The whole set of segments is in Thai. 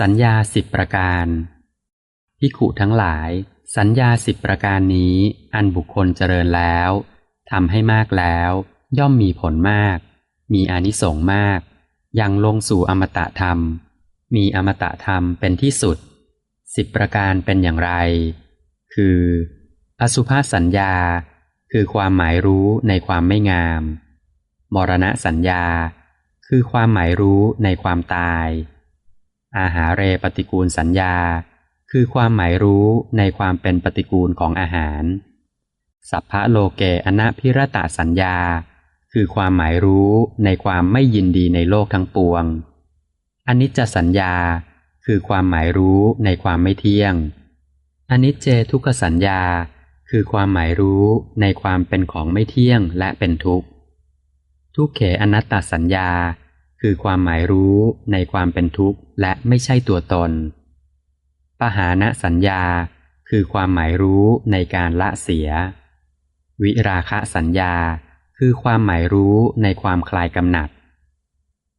สัญญาสิบประการพิขุทั้งหลาย สัญญาสิบประการนี้อันบุคคลเจริญแล้วทำให้มากแล้ว ย่อมมีผลมาก มีอนิสงส์มาก ยังลงสู่อมตะธรรม มีอมตะธรรมเป็นที่สุดสิบประการเป็นอย่างไร คือ อสุภาสัญญา คือความหมายรู้ในความไม่งาม มรณะสัญญา คือความหมายรู้ในความตาย อาหาเรปฏิกูลสัญญา คือความหมายรู้ในความเป็นปฏิกูลของอาหาร สัพพะโลเกอนะพิรตะสัญญา คือความหมายรู้ในความไม่ยินดีในโลกทั้งปวงอนิจจสัญญา คือความหมายรู้ในความไม่เที่ยงอนิจเจทุกขสัญญา คือความหมายรู้ในความเป็นของไม่เที่ยงและเป็นทุกข์ทุกเขอนัตตสัญญา คือความหมายรู้ในความเป็นทุกข์และไม่ใช่ตัวตน ปหานะสัญญาคือความหมายรู้ในการละเสีย วิราคะสัญญาคือความหมายรู้ในความคลายกำหนัด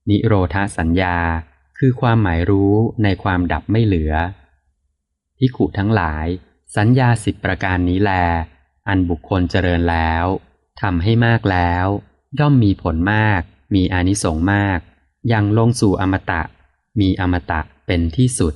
นิโรธาสัญญาคือความหมายรู้ในความดับไม่เหลือพิขุทั้งหลาย สัญญาสิบประการนี้แล อันบุคคลเจริญแล้วทำให้มากแล้ว ย่อมมีผลมาก มีอานิสงส์มาก ยังลงสู่อมตะ มีอมตะเป็นที่สุด